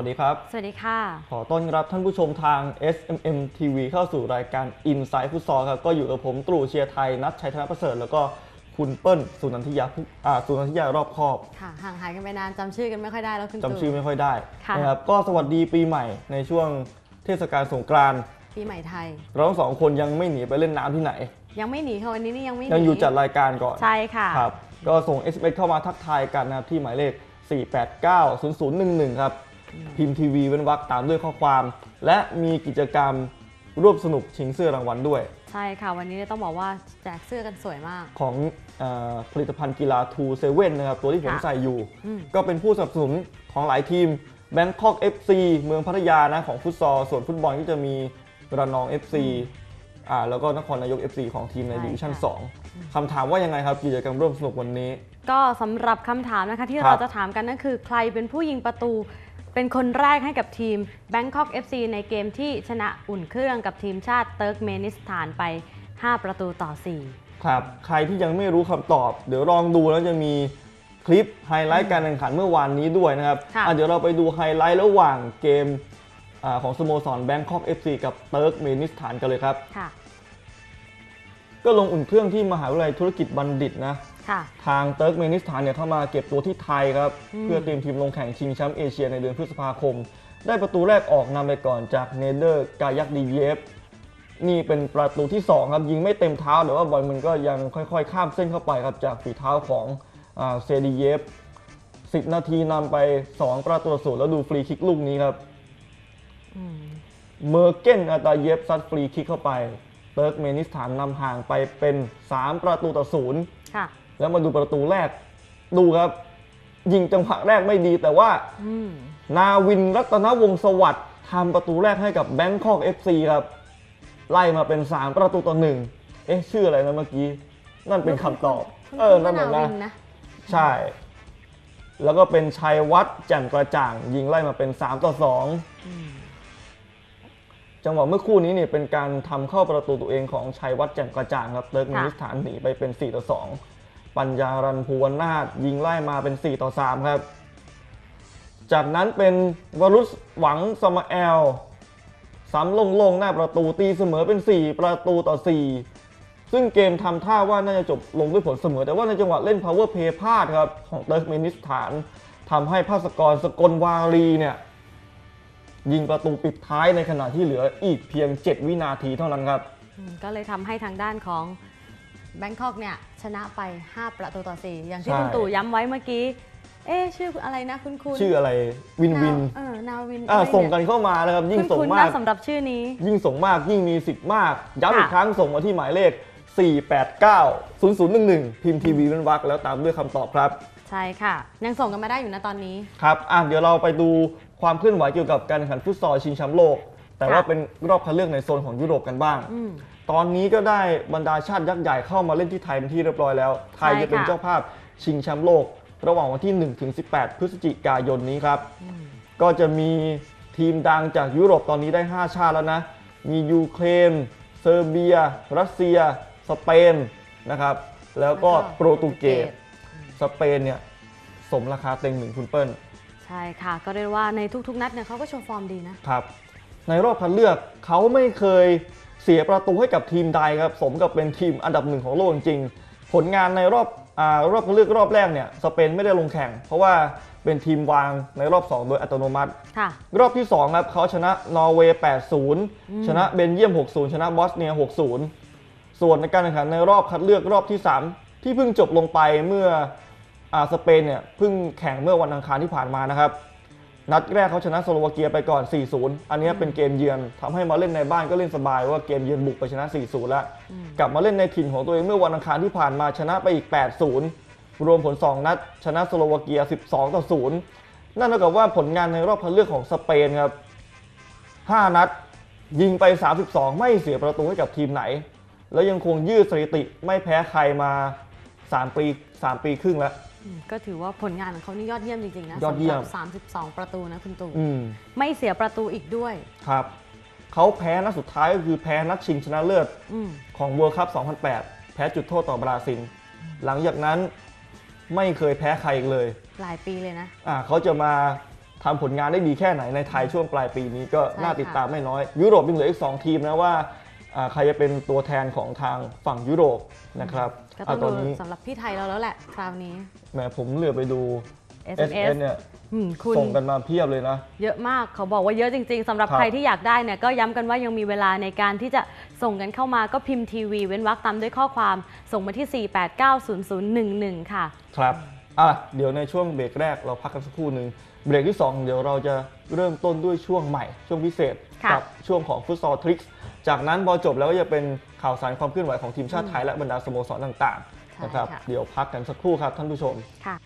สวัสดีครับ สวัสดีค่ะ ขอต้อนรับท่านผู้ชมทาง SMM TV เข้าสู่รายการ Inside ฟุตซอลครับ ก็อยู่กับผมตรู่เชียร์ไทย นัทชัยธนประเสริฐ แล้วก็คุณเปิ้ลสุนันทิยาผู้อ่าสุนันทิยารอบคอบ ค่ะห่างหายกันไปนานจำชื่อกันไม่ค่อยได้แล้วคุณจำชื่อตู่ไม่ค่อยได้ค่ะ นะครับ ก็สวัสดีปีใหม่ในช่วงเทศกาลสงกรานต์ปีใหม่ไทย เราทั้งสองคนยังไม่หนีไปเล่นน้ำที่ไหน ยังไม่หนีค่ะวันนี้นี่ยังไม่หนียังอยู่จัดรายการก่อน ใช่ค่ะ ครับ ก็ส่ง SMS เข้ามาทักทายกันนะครับที่หมายเลข 4890011 ครับ พิมพ์ทีวีเว้นวรรคตามด้วยข้อความ และมีกิจกรรมร่วมสนุกชิงเสื้อรางวัลด้วย ใช่ค่ะ วันนี้เนี่ยต้องบอกว่าแจกเสื้อกันสวยมาก ของเออผลิตภัณฑ์กีฬา2 7นะครับ ตัวที่ผมค่ะใส่อยู่ อืม ก็เป็นผู้สนับสนุนของหลายทีม Bangkok FC เมืองพัทยานะของฟุตซอลส่วนฟุตบอลก็จะมีระนอง FC อ่าแล้วก็นครนายก FC ของทีมในใช่ดิวิชั่นค่ะ 2คำถามว่ายังไงครับกิจกรรมร่วมสนุกวันนี้ ก็สำหรับคำถามนะคะที่ครัเราบจะถามกันนั่นคือใครเป็นผู้ยิงประตู เป็นคนแรกให้กับทีม Bangkok FC ในเกมที่ชนะอุ่นเครื่องกับทีมชาติเติร์กเมนิสถานไป 5 ประตูต่อ 4 ครับ ใครที่ยังไม่รู้คำตอบ เดี๋ยวลองดูแล้วจะมีคลิปไฮไลท์การแข่งขันเมื่อวานนี้ด้วยนะครับค่ะอะเดี๋ยวเราไปดูไฮไลท์ระหว่างเกมอาของสโมสรแบงคอก FC กับเติร์กเมนิสถานกันเลยครับค่ะก็ลงอุ่นเครื่องที่มหาวิทยาลัยธุรกิจบัณฑิตนะค่ะ ทางเติร์กเมนิสถานเนี่ยเข้ามาเก็บตัวที่ไทยครับอืมเพื่อเตรียมทีมลงแข่งชิงแชมป์เอเชียในเดือนพฤษภาคม ได้ประตูแรกออกนำไปก่อนจากเนเดอร์กายักดีเยฟนี่เป็นประตูที่ 2 ครับ ยิงไม่เต็มเท้าแต่ว่าบอลมันก็ยังค่อยๆ ข้ามเส้นเข้าไปครับจากฝีเท้าของอาเซดีเยฟ10 นาทีนำไป 2 ประตูต่อศูนย์แล้วดูฟรีคิกลูกนี้ครับอืมเมอร์เกนอาตาเยฟซัดฟรีคิกเข้าไป เติร์กเมนิสถานนำห่างไปเป็น 3 ประตูต่อศูนย์ค่ะ แล้วมาดูประตูแรก ดูครับ ยิงจังหวะแรกไม่ดีแต่ว่าอืมนาวินรัตนวงศ์สวัสดิ์ทำประตูแรกให้กับแบงคอก FC ครับ ไล่มาเป็น 3 ประตูต่อหนึ่งเอ๊ะ ชื่ออะไรนะเมื่อกี้ นั่นเป็นคำตอบคุณเออคุณนั่นนาแหละวินะนนะใช่ แล้วก็เป็นชัยวัฒน์แจ่มกระจ่าง ยิงไล่มาเป็น 3 ต่อ2อืมจังหวะเมื่อคู่นี้เนี่ยเป็นการทำเข้าประตูตัวเองของชัยวัฒน์แจ่มกระจ่างครับเติร์กเมนิสถานหนีไปเป็น 4 ต่อ 2 ปัญญารันภูวนาถยิงไล่มาเป็น 4 ต่อ 3 ครับ จากนั้นเป็นวรุษหวังสมาแอลซ้ำลงๆหน้าประตูตีเสมอเป็น 4 ประตูต่อ 4 ซึ่งเกมทำท่าว่าน่าจะจบลงด้วยผลเสมอ แต่ว่าในจังหวะเล่น power play พลาดครับ ของเติร์กเมนิสถานทำให้ภาสกรสกลวารีเนี่ยยิงประตูปิดท้ายในขณะที่เหลืออีกเพียง 7 วินาทีเท่านั้นครับ ก็เลยทำให้ทางด้านของ แบงคอกเนี่ยชนะไป 5 ประตูต่อ 4 อย่างที่ใช่ คุณตู่ย้ำไว้เมื่อกี้ เอ๊ะชื่ออะไรนะคุณคุณชื่ออะไรวินวินเออนาวินอ่าอะไรส่งเยกันเข้ามานะครับ ยิ่งคุณส่งคุณมานะกสำหรับชื่อนี้ ยิ่งส่งมากยิ่งมีสิทธิ์มาก ย้ำอีกค่ะ ครั้งส่งมาที่หมายเลข 489 0011 พิมพ์ทีวีเป็นวักแล้วตามด้วยคำตอบครับ ใช่ค่ะ ยังส่งกันมาได้อยู่นะตอนนี้ ครับ อะ เดี๋ยวเราไปดูความเคลื่อนไหวเกี่ยวกับการแข่งขันฟุตซอลชิงแชมป์โลก แต่ว่าค่ะ เป็นรอบคัดเลือกในโซนของยุโรปกันบ้าง อืม ตอนนี้ก็ได้บรรดาชาติยักษ์ใหญ่เข้ามาเล่นที่ไทยเป็นที่เรียบร้อยแล้ว ไทยใช่จะเป็นค่ะเจ้าภาพชิงแชมป์โลก ระหว่างวันที่1ถึง18 พฤศจิกายนนี้ครับอืมก็จะมีทีมดังจากยุโรปตอนนี้ได้ 5 ชาติแล้วนะ มียูเครน เซอร์เบีย รัสเซีย สเปนนะครับ แล้วก็โปรตุเกส สเปนเนี่ยสมราคาเต็งหนึ่งคุณเปิ้ล ใช่ค่ะ ก็เรียกว่าในทุกๆ นัดเนี่ยเขาก็โชว์ฟอร์มดีนะครับ ในรอบคัดเลือกเขาไม่เคย เสียประตูให้กับทีมใดครับสมกับเป็นทีมอันดับหนึ่งของโลกจริงๆผลงานในรอบอารอบคัดเลือกรอบแรกเนี่ยสเปนไม่ได้ลงแข่ง เพราะว่าเป็นทีมวางในรอบ 2 โดยอัตโนมัติค่ะรอบที่2ครับเขาชนะนอร์เวย์ 8-0 ชนะเบลเยียม 6-0 ชนะบอสเนีย 6-0 ส่วนในการแข่งขันในรอบคัดเลือกรอบที่ 3 ที่เพิ่งจบลงไปเมื่ออาสเปนเนี่ยเพิ่งแข่งเมื่อวันอังคารที่ผ่านมานะครับ นัดแรกเขาชนะสโลวาเกียไปก่อน 4-0 อันนี้เป็นเกมเยือนทำให้มาเล่นในบ้านก็เล่นสบายว่าเกมเยือนบุกไปชนะ 4-0 แล้วอืมกลับมาเล่นในถิ่นของตัวเองเมื่อวันอังคารที่ผ่านมาชนะไปอีก 8-0 รวมผล 2 นัด ชนะสโลวาเกีย 12 ต่อ 0 นั่นเท่ากับว่าผลงานในรอบคัดเลือกของสเปนครับ 5 นัด ยิงไป 32 ไม่เสียประตูให้กับทีมไหน แล้วยังคงยืดสถิติไม่แพ้ใครมา 3 ปี 3 ปีครึ่งแล้วอืม ก็ถือว่าผลงานของเขานี่ยอดเยี่ยมจริงๆนะยอดเยี่ยม สำหรับ32 ประตูนะคุณตู่อืม ไม่เสียประตูอีกด้วย ครับ เขาแพ้นัดสุดท้ายก็คือแพ้นัดชิงชนะเลิศอืม ของ World Cup 2008 แพ้จุดโทษต่อบราซิล หลังจากนั้นไม่เคยแพ้ใครอีกเลย หลายปีเลยนะ อ่าเขาจะมาทำผลงานได้ดีแค่ไหนในไทยช่วงปลายปีนี้ก็ใช่น่าค่ะติดตามไม่น้อย ยุโรปยังเหลืออีก 2 ทีมนะว่าอ่า ใครจะเป็นตัวแทนของทางฝั่งยุโรปนะครับก็ต้องะตดูอนนี้สำหรับพี่ไทยเราแล้วแหละคราวนี้ แหมผมเหลือไปดู SMS SS เนี่ยอืมคุณ ส่งกันมาเพียบเลยนะ เยอะมากเขาบอกว่าเยอะจริง ๆสำหรับครับ ใครที่อยากได้เนี่ยก็ย้ำกันว่ายังมีเวลาในการที่จะส่งกันเข้ามาก็พิมพ์ทีวีเว้นวรรคตามด้วยข้อความส่งมาที่ 4890011 ค่ะ ครับ อะ เดี๋ยวในช่วงเบรกแรกเราพักกันสักครู่หนึ่ง เบรกที่ 2 เดี๋ยวเราจะเริ่มต้นด้วยช่วงใหม่ ช่วงพิเศษ ค่ะ กัช่วงของฟุตซอลทริกส์ จากนั้นพอจบแล้วก็จะเป็นข่าวสารความเคลื่อนไหวของทีมชาติไทยและบรรดาสโมสรต่างๆใช่นะครับค่ะเดี๋ยวพักกันสักครู่ครับท่านผู้ชม ค่ะ